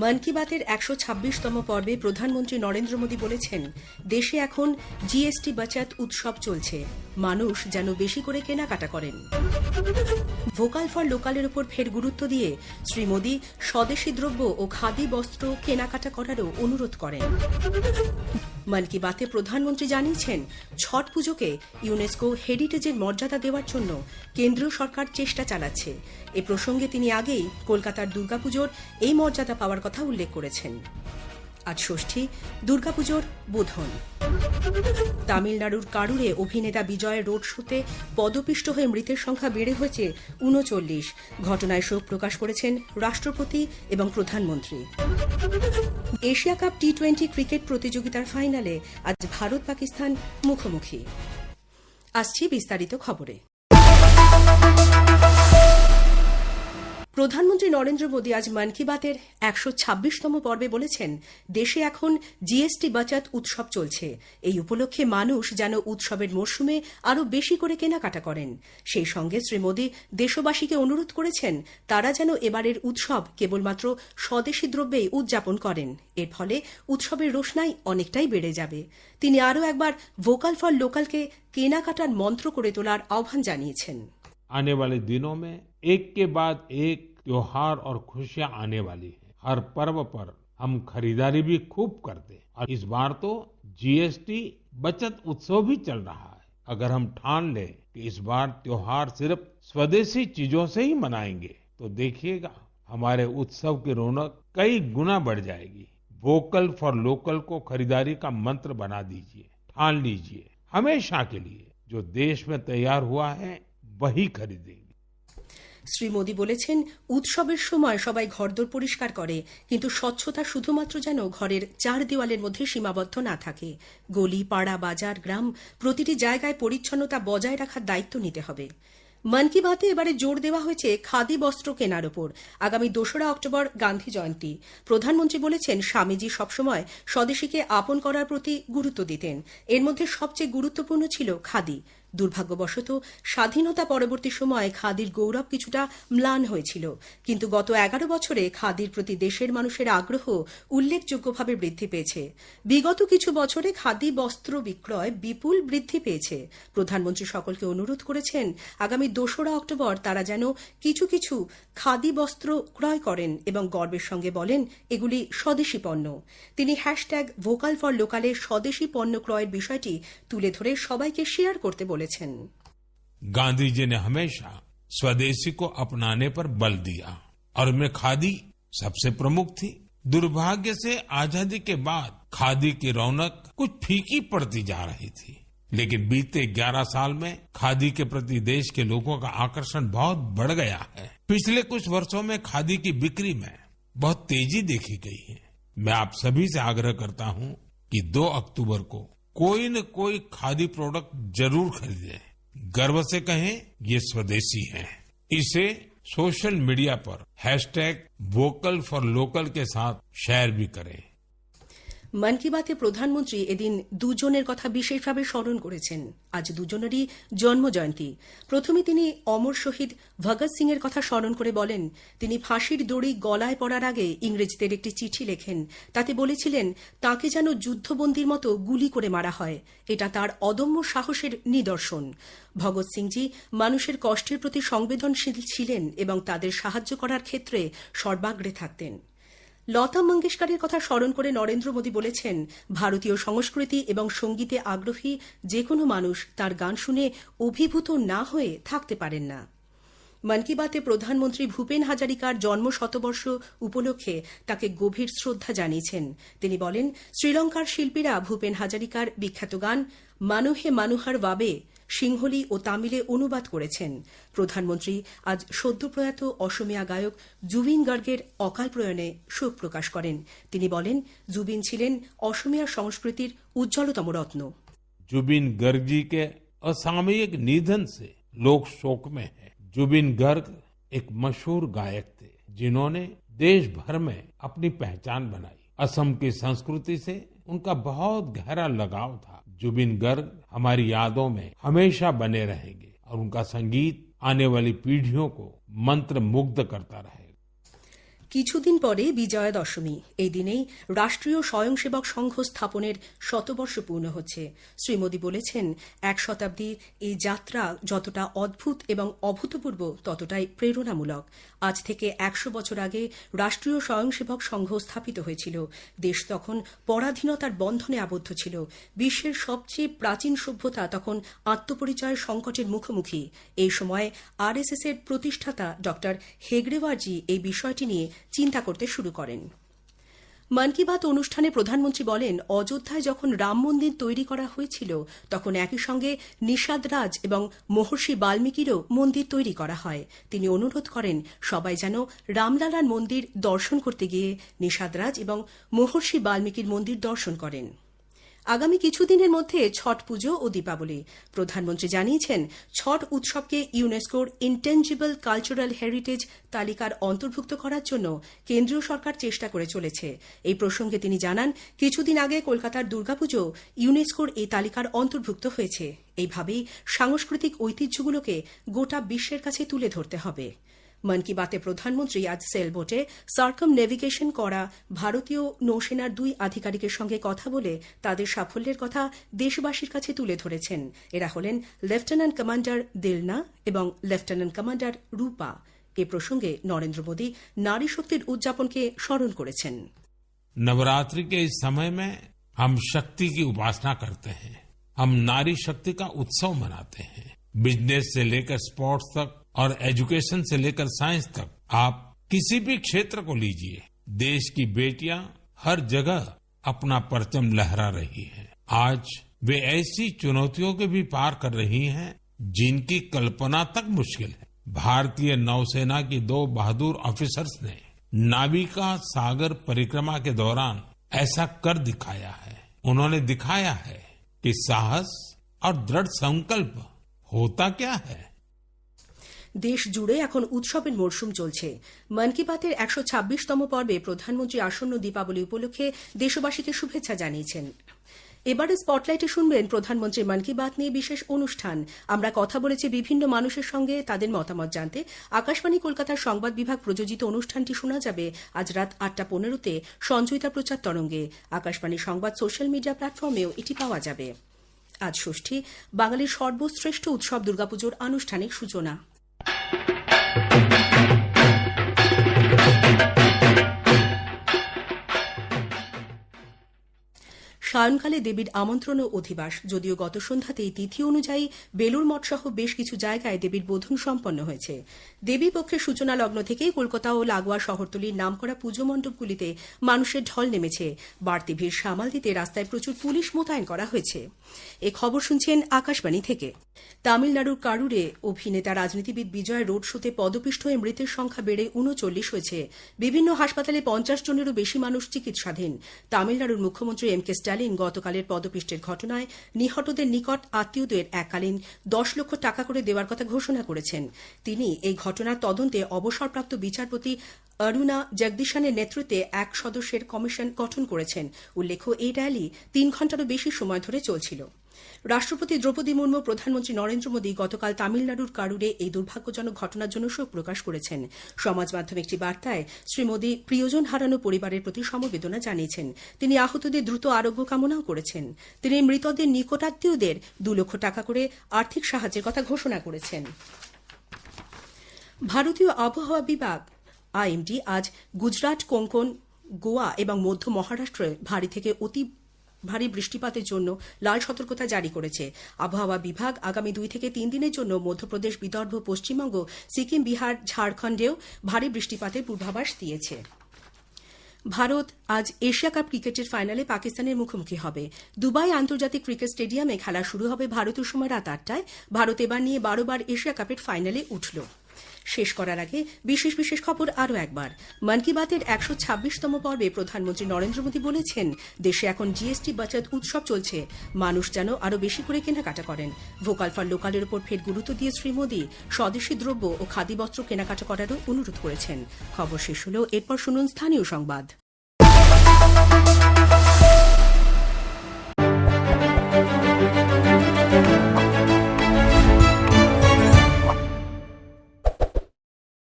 মন কি বাতের একশো ছাব্বিশতম পর্বে প্রধানমন্ত্রী নরেন্দ্র মোদী বলেছেন, দেশে এখন জিএসটি বাচাত উৎসব চলছে, মানুষ যেন বেশি করে কেনাকাটা করেন। ভোকাল ফর লোকালের উপর ফের গুরুত্ব দিয়ে শ্রী মোদী স্বদেশী দ্রব্য ও খাদি বস্ত্র কেনাকাটা করারও অনুরোধ করেন। মন কি বাতে প্রধানমন্ত্রী জানিয়েছেন, ছট পুজোকে ইউনেস্কো হেরিটেজের মর্যাদা দেওয়ার জন্য কেন্দ্রীয় সরকার চেষ্টা চালাচ্ছে। এ প্রসঙ্গে তিনি আগেই কলকাতার দুর্গাপুজোর এই মর্যাদা পাওয়ার কথা উল্লেখ করেছেন। আজ ষষ্ঠী, দুর্গাপুজোর বোধন। তামিলনাড়ুর কারুরে অভিনেতা বিজয়ের রোড শোতে পদপিষ্ট হয়ে মৃতের সংখ্যা বেড়ে হয়েছে উনচল্লিশ। ঘটনায় শোক প্রকাশ করেছেন রাষ্ট্রপতি এবং প্রধানমন্ত্রী। Asia cup T twenty cricket প্রতিযোগিতার ফাইনালে আজ ভারত পাকিস্তান মুখোমুখি। আসছি বিস্তারিত খবরে। প্রধানমন্ত্রী নরেন্দ্র মোদী আজ মন কি বাতের একশো ছাব্বিশতম পর্বে বলেছেন দেশে এখন জিএসটি বাচাত উৎসব চলছে এই উপলক্ষে মানুষ যেন উৎসবের মরশুমে আরও বেশি করে কেনাকাটা করেন সেই সঙ্গে শ্রী মোদী দেশবাসীকে অনুরোধ করেছেন তারা যেন এবারের উৎসব কেবলমাত্র স্বদেশী দ্রব্যেই উদযাপন করেন এর ফলে উৎসবের রোশনাই অনেকটাই বেড়ে যাবে তিনি আরও একবার ভোকাল ফর লোকালকে কেনাকাটার মন্ত্র করে তোলার আহ্বান জানিয়েছেন आने वाले दिनों में एक के बाद एक त्योहार और खुशियाँ आने वाली है। हर पर्व पर हम खरीदारी भी खूब करते हैं। और इस बार तो जीएसटी बचत उत्सव भी चल रहा है। अगर हम ठान लें कि इस बार त्योहार सिर्फ़ स्वदेशी चीज़ों से ही मनाएँगे तो देखिएगा, हमारे उत्सव की रौनक कई गुना बढ़ जाएगी। वोकल फॉर लोकल को खरीदारी का मंत्र बना दीजिए, ठान लीजिए। हमेशा के लिए जो देश में तैयार हुआ है, वही खरीदेंगे। শ্রী মোদী বলেছেন, উৎসবের সময় সবাই ঘরদোর পরিষ্কার করে, কিন্তু স্বচ্ছতা শুধুমাত্র যেন ঘরের চার দেওয়ালের মধ্যে সীমাবদ্ধ না থাকে। গলি, পাড়া, বাজার, গ্রাম, প্রতিটি জায়গায় পরিচ্ছন্নতা বজায় রাখার দায়িত্ব নিতে হবে। মন কি বাতে এবারে জোর দেওয়া হয়েছে খাদি বস্ত্র কেনার ওপর। আগামী দোসরা অক্টোবর গান্ধী জয়ন্তী। প্রধানমন্ত্রী বলেছেন, স্বামীজি সবসময় স্বদেশীকে আপন করার প্রতি গুরুত্ব দিতেন। এর মধ্যে সবচেয়ে গুরুত্বপূর্ণ ছিল খাদি। দুর্ভাগ্যবশত স্বাধীনতা পরবর্তী সময়ে খাদির গৌরব কিছুটা ম্লান হয়েছিল। কিন্তু গত এগারো বছরে খাদির প্রতি দেশের মানুষের আগ্রহ উল্লেখযোগ্যভাবে বৃদ্ধি পেয়েছে। বিগত কিছু বছরে খাদি বস্ত্র বিক্রয় বিপুল বৃদ্ধি পেয়েছে। প্রধানমন্ত্রী সকলকে অনুরোধ করেছেন, আগামী দোসরা অক্টোবর তারা যেন কিছু কিছু খাদি বস্ত্র ক্রয় করেন এবং গর্বের সঙ্গে বলেন, এগুলি স্বদেশী পণ্য। তিনি হ্যাশট্যাগ ভোকাল ফর লোকালে স্বদেশী পণ্য ক্রয়ের বিষয়টি তুলে ধরে সবাইকে শেয়ার করতে বলেছেন। गांधी जी ने हमेशा स्वदेशी को अपनाने पर बल दिया और उनमें खादी सबसे प्रमुख थी। दुर्भाग्य से आज़ादी के बाद खादी की रौनक कुछ फीकी पड़ती जा रही थी। लेकिन बीते 11 साल में खादी के प्रति देश के लोगों का आकर्षण बहुत बढ़ गया है। पिछले कुछ वर्षों में खादी की बिक्री में बहुत तेज़ी देखी गई है। मैं आप सभी से आग्रह करता हूँ कि 2 अक्टूबर को कोई न कोई खादी प्रोडक्ट ज़रूर खरीदे। गर्व से कहें, ये स्वदेशी है। इसे सोशल मीडिया पर, हैशटैग, वोकल फॉर लोकल के साथ शेयर भी करें। মন কি বাতে প্রধানমন্ত্রী এদিন দুজনের কথা বিশেষভাবে স্মরণ করেছেন। আজ দুজনেরই জন্মজয়ন্তী। প্রথমে তিনি অমর শহীদ ভগৎ সিং এর কথা স্মরণ করে বলেন, তিনি ফাঁসির দড়ি গলায় পড়ার আগে ইংরেজদের একটি চিঠি লেখেন। তাতে বলেছিলেন, তাকে যেন যুদ্ধবন্দির মতো গুলি করে মারা হয়। এটা তার অদম্য সাহসের নিদর্শন। ভগৎ সিংজি মানুষের কষ্টের প্রতি সংবেদনশীল ছিলেন এবং তাদের সাহায্য করার ক্ষেত্রে সর্বাগ্রে থাকতেন। লতা মঙ্গেশকরের কথা স্মরণ করে নরেন্দ্র মোদী বলেছেন, ভারতীয় সংস্কৃতি এবং সঙ্গীতে আগ্রহী যে কোনো মানুষ তার গান শুনে অভিভূত না হয়ে থাকতে পারেন না। মন কি বাতে প্রধানমন্ত্রী ভূপেন হাজারিকার জন্ম শতবর্ষ উপলক্ষে তাকে গভীর শ্রদ্ধা জানিয়েছেন। তিনি বলেন, শ্রীলঙ্কার শিল্পীরা ভূপেন হাজারিকার বিখ্যাত গান মানুহে মানুহার বাবে সিংহলি ও তামিলে অনুবাদ করেছেন প্রধানমন্ত্রী আজ সদ্য প্রয়াত অসমিয়া গায়ক জুবিন গার্গের অকাল প্রয়াণে শোক প্রকাশ করেন তিনি বলেন জুবিন ছিলেন অসমিয়া সংস্কৃতির উজ্জ্বলতম রত্ন जुबिन गर्ग जी के असामयिक निधन से लोग शोक में हैं। जुबिन गर्ग एक मशहूर गायक थे जिन्होंने देश भर में अपनी पहचान बनाई असम की संस्कृति से उनका बहुत गहरा लगाव था जुबिन गर्ग हमारी यादों में हमेशा बने रहेंगे और उनका संगीत आने वाली पीढ़ियों को मंत्र मुग्ध करता रहेगा কিছুদিন পরে বিজয়া দশমী এই দিনেই রাষ্ট্রীয় স্বয়ংসেবক সংঘ স্থাপনের শতবর্ষ পূর্ণ হচ্ছে। শ্রী মোদী বলেছেন, এক শতাব্দীর এই যাত্রা যতটা অদ্ভুত এবং অভূতপূর্ব, ততটাই প্রেরণামূলক। আজ থেকে একশো বছর আগে রাষ্ট্রীয় স্বয়ংসেবক সংঘ স্থাপিত হয়েছিল। দেশ তখন পরাধীনতার বন্ধনে আবদ্ধ ছিল। বিশ্বের সবচেয়ে প্রাচীন সভ্যতা তখন আত্মপরিচয় সংকটের মুখোমুখি। এই সময় আরএসএস এর প্রতিষ্ঠাতা ড হেগড়েওয়ারজি এই বিষয়টি নিয়ে চিন্তা করতে শুরু করেন। মন কি বাত অনুষ্ঠানে প্রধানমন্ত্রী বলেন, অযোধ্যায় যখন রাম মন্দির তৈরি করা হয়েছিল, তখন একই সঙ্গে নিষাদ রাজ এবং মহর্ষি বাল্মীকিরও মন্দির তৈরি করা হয়। তিনি অনুরোধ করেন, সবাই যেন রামলালার মন্দির দর্শন করতে গিয়ে নিষাদ রাজ এবং মহর্ষি বাল্মীকির মন্দির দর্শন করেন। আগামী কিছুদিনের মধ্যে ছট পুজো ও দীপাবলি। প্রধানমন্ত্রী জানিয়েছেন, ছট উৎসবকে ইউনেস্কোর ইন্টেঞ্জিবল কালচারাল হেরিটেজ তালিকার অন্তর্ভুক্ত করার জন্য কেন্দ্রীয় সরকার চেষ্টা করে চলেছে। এই প্রসঙ্গে তিনি জানান, কিছুদিন আগে কলকাতার দুর্গাপুজো ইউনেস্কোর এই তালিকার অন্তর্ভুক্ত হয়েছে। এইভাবেই সাংস্কৃতিক ঐতিহ্যগুলোকে গোটা বিশ্বের কাছে তুলে ধরতে হবে। মন কি বাতে প্রধানমন্ত্রী আজ সেলবোটে সার্কাম নেভিগেশন করা ভারতীয় নৌসেনার দুই আধিকারিকের সঙ্গে কথা বলে তাদের সাফল্যের কথা দেশবাসীর কাছে তুলে ধরেছেন এরা হলেন লেফটেন্যান্ট কমান্ডার দিলনা এবং লেফটেন্যান্ট কমান্ডার রূপা এ প্রসঙ্গে নরেন্দ্র মোদী নারী শক্তির উদযাপনকে স্মরণ করেছেন नवरात्रि के इस समय में हम शक्ति की उपासना करते हैं हम नारी शक्ति का उत्सव मनाते हैं बिजनेस से लेकर स्पोर्ट्स तक और एजुकेशन से लेकर साइंस तक, आप किसी भी क्षेत्र को लीजिए, देश की बेटियाँ हर जगह अपना परचम लहरा रही हैं। आज वे ऐसी चुनौतियों के भी पार कर रही हैं, जिनकी कल्पना तक मुश्किल है। भारतीय नौसेना की दो बहादुर ऑफिसर्स ने नाविका सागर परिक्रमा के दौरान ऐसा कर दिखाया है। उन्होंने दिखाया है कि साहस और दृढ़ संकल्प होता क्या है? দেশ জুড়ে এখন উৎসবের মরশুম চলছে। মন কি বাতের একশো ছাব্বিশতম পর্বে প্রধানমন্ত্রী আসন্ন দীপাবলি উপলক্ষে দেশবাসীকে শুভেচ্ছা জানিয়েছেন। এবারে স্পটলাইটে শুনবেন প্রধানমন্ত্রী মন কি বাত নিয়ে বিশেষ অনুষ্ঠান। আমরা কথা বলেছি বিভিন্ন মানুষের সঙ্গে তাদের মতামত জানতে। আকাশবাণী কলকাতার সংবাদ বিভাগ প্রযোজিত অনুষ্ঠানটি শোনা যাবে আজ রাত আটটা পনেরোতে সঞ্চয়িতা প্রচার তরঙ্গে। আকাশবাণী সংবাদ সোশ্যাল মিডিয়া প্ল্যাটফর্মেও এটি পাওয়া যাবে। আজ ষষ্ঠী, বাঙালির সর্বশ্রেষ্ঠ উৎসব দুর্গাপুজোর আনুষ্ঠানিক সূচনা। সায়ংকালে দেবীর আমন্ত্রণ ও অধিবাস। যদিও গত সন্ধ্যাতেই তিথি অনুযায়ী বেলুর মঠ সহ বেশ কিছু জায়গায় দেবীর বোধন সম্পন্ন হয়েছে। দেবী পক্ষের সূচনা লগ্ন থেকেই কলকাতা ও লাগোয়া শহরতলির নামকরা পুজো মণ্ডপগুলিতে মানুষের ঢল নেমেছে। বাড়তি ভিড় সামাল দিতে রাস্তায় প্রচুর পুলিশ মোতায়েন করা হয়েছে। এ খবর শুনছেন আকাশবাণী থেকে। তামিলনাড়ুর কারুরে অভিনেতা রাজনীতিবিদ বিজয় রোড শোতে পদপিষ্ট হয়ে মৃতের সংখ্যা বেড়ে উনচল্লিশ হয়েছে। বিভিন্ন হাসপাতালে পঞ্চাশ জনেরও বেশি মানুষ চিকিৎসাধীন। তামিলনাড়ুর মুখ্যমন্ত্রী এম কে স্ট্যালিন গতকালের পদপিষ্টের ঘটনায় নিহতদের নিকট আত্মীয়দের এককালীন দশ লক্ষ টাকা করে দেওয়ার কথা ঘোষণা করেছেন। তিনি এই ঘটনার তদন্তে অবসরপ্রাপ্ত বিচারপতি অরুণা জগদীশানের নেতৃত্বে এক সদস্যের কমিশন গঠন করেছেন। উল্লেখ্য, এই র্যালি তিন ঘন্টারও বেশি সময় ধরে চলছিল। রাষ্ট্রপতি দ্রৌপদী মুর্মু, প্রধানমন্ত্রী নরেন্দ্র মোদী গতকাল তামিলনাড়ুর কারুরে এই দুর্ভাগ্যজনক ঘটনার জন্য শোক প্রকাশ করেছেন। সমাজ মাধ্যমে একটি বার্তায় শ্রী মোদী প্রিয়জন হারানো পরিবারের প্রতি সমবেদনা জানিয়েছেন। তিনি আহতদের দ্রুত আরোগ্য কামনাও করেছেন। তিনি মৃতদের নিকটাত্মীয়দের দু লক্ষ টাকা করে আর্থিক সাহায্যের কথা ঘোষণা করেছেন। ভারতীয় আবহাওয়া বিভাগ, আইএমডি, আজ গুজরাট, কোঙ্কন, গোয়া এবং মধ্য মহারাষ্ট্রে ভারী থেকে অতি ভারী বৃষ্টিপাতের জন্য লাল সতর্কতা জারি করেছে। আবহাওয়া বিভাগ আগামী দুই থেকে তিন দিনের জন্য মধ্যপ্রদেশ, বিদর্ভ, পশ্চিমবঙ্গ, সিকিম, বিহার, ঝাড়খণ্ডেও ভারী বৃষ্টিপাতের পূর্বাভাস দিয়েছে। ভারত আজ এশিয়া কাপ ক্রিকেটের ফাইনালে পাকিস্তানের মুখোমুখি হবে। দুবাই আন্তর্জাতিক ক্রিকেট স্টেডিয়ামে খেলা শুরু হবে ভারতীয় সময় রাত আটটায়। ভারত এবার নিয়ে বারোবার এশিয়া কাপের ফাইনালে উঠল। শেষ করার আগে বিশেষ বিশেষ খবর আরও একবার। মন কি বাতের একশো ছাব্বিশতম পর্বে প্রধানমন্ত্রী নরেন্দ্র মোদী বলেছেন, দেশে এখন জিএসটি বাচত উৎসব চলছে। মানুষ যেন আরও বেশি করে কেনাকাটা করেন। ভোকাল ফর লোকালের উপর ফের গুরুত্ব দিয়ে শ্রী মোদী স্বদেশী দ্রব্য ও খাদি বস্ত্র কেনাকাটা করারও অনুরোধ করেছেন। খবর শেষ হলেও এরপর শুনুন স্থানীয় সংবাদ।